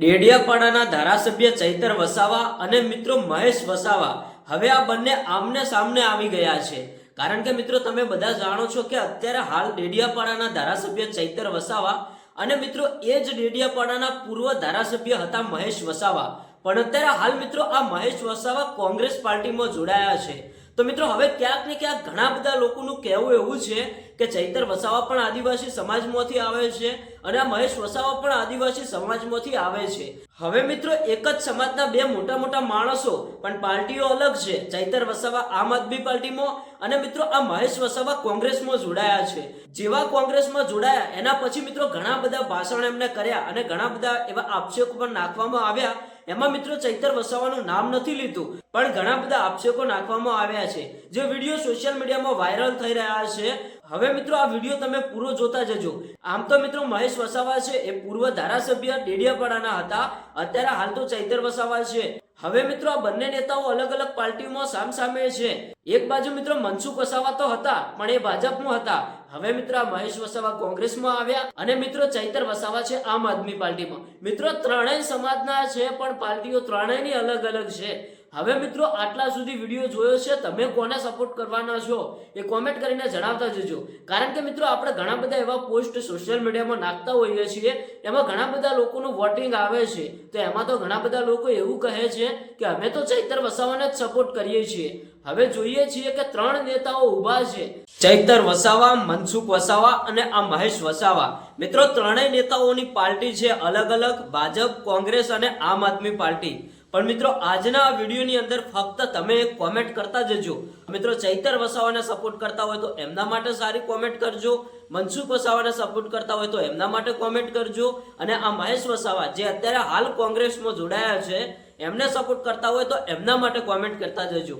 ડેડિયાપાડાના ધારાસભ્ય ચૈતર વસાવા અને મિત્રો મહેશ વસાવા. હવે આ બંને આમને સામને આવી ગયા છે. કારણ કે મિત્રો તમે બધા જાણો છો કે અત્યારે હાલ ડેડિયાપાડાના ધારાસભ્ય ચૈતર વસાવા અને મિત્રો એ જ ડેડિયાપાડાના પૂર્વ ધારાસભ્ય હતા મહેશ વસાવા. પણ અત્યારે હાલ મિત્રો આ મહેશ વસાવા કોંગ્રેસ પાર્ટીમાં જોડાયા છે. તો મિત્રો, હવે ક્યાંક ને ક્યાંક ઘણા બધા લોકોનું કહેવું એવું છે કે ચૈતર વસાવા પણ આદિવાસી સમાજમાંથી આવે છે અને આ મહેશ વસાવા પણ આદિવાસી સમાજમાંથી આવે છે. હવે મિત્રો, એક જ સમાજના બે મોટા મોટા માણસો, પણ પાર્ટીઓ અલગ છે. ચૈતર વસાવા આમ આદમી પાર્ટીમાં અને મિત્રો, આ મહેશ વસાવા કોંગ્રેસમાં જોડાયા છે. જેવા કોંગ્રેસમાં જોડાયા, એના પછી મિત્રો, ઘણા બધા ભાષણ એમને કર્યા અને ઘણા બધા એવા આક્ષેપ પણ નાખવામાં આવ્યા. એમાં મિત્રો, ચૈતર વસાવાનું નામ નથી લીધું. પણ ઘણા બધા આક્ષેપો નાખવામાં આવ્યા છે. જે વીડિયો સોશિયલ મીડિયામાં વાયરલ થઈ રહ્યા છે. હવે મિત્રો આ વીડિયો તમે પૂરો જોતા જજો. આમ તો મિત્રો મહેશ વસાવા છે, એ પૂર્વ ધારાસભ્ય ડેડિયાપાડાના હતા. અત્યારે હાલ તો ચૈતર વસાવા છે. હવે મિત્રો આ બંને નેતાઓ અલગ અલગ પાર્ટીમાં સામસામે છે. એક બાજુ મિત્રો મનસુખ વસાવા તો હતા, પણ એ ભાજપમાં હતા. હવે મિત્રો આ મહેશ વસાવા કોંગ્રેસમાં આવ્યા અને મિત્રો ચૈતર વસાવા છે આમ આદમી પાર્ટીમાં. મિત્રો ત્રણેય સમાજના છે, પણ પાર્ટીઓ ત્રણેયની અલગ અલગ છે. હવે મિત્રો, આટલા સુધી વીડિયો જોયો છે, તમે કોને સપોર્ટ કરવાના છો એ કોમેન્ટ કરીને જણાવતા જજો. કારણ કે મિત્રો, આપણે ઘણા બધા એવા પોસ્ટ સોશિયલ મીડિયામાં નાખતા હોઈએ છીએ, એમાં ઘણા બધા લોકોનું વોટિંગ આવે છે. તો એમાં તો ઘણા બધા લોકો એવું કહે છે કે અમે તો ચૈતર વસાવાને જ સપોર્ટ કરીએ છીએ. હવે જોઈએ છીએ કે ત્રણ નેતાઓ ઊભા છે. ચૈતર વસાવા, મનસુખ વસાવા અને આ મહેશ વસાવા. મિત્રો, ત્રણેય નેતાઓની પાર્ટી છે અલગ અલગ, ભાજપ, કોંગ્રેસ અને આમ આદમી પાર્ટી. પણ મિત્રો, આજના વિડીયોની અંદર ફક્ત તમે કોમેન્ટ કરતા જજો. મિત્રો, ચૈતર વસાવાને સપોર્ટ કરતા હોય તો એમના માટે સારી કોમેન્ટ કરજો. મનસુખ વસાવાને સપોર્ટ કરતા હોય તો એમના માટે કોમેન્ટ કરજો. અને આ મહેશ વસાવા, જે અત્યારે હાલ કોંગ્રેસમાં જોડાયા છે, એમને સપોર્ટ કરતા હોય તો એમના માટે કોમેન્ટ કરતા જજો.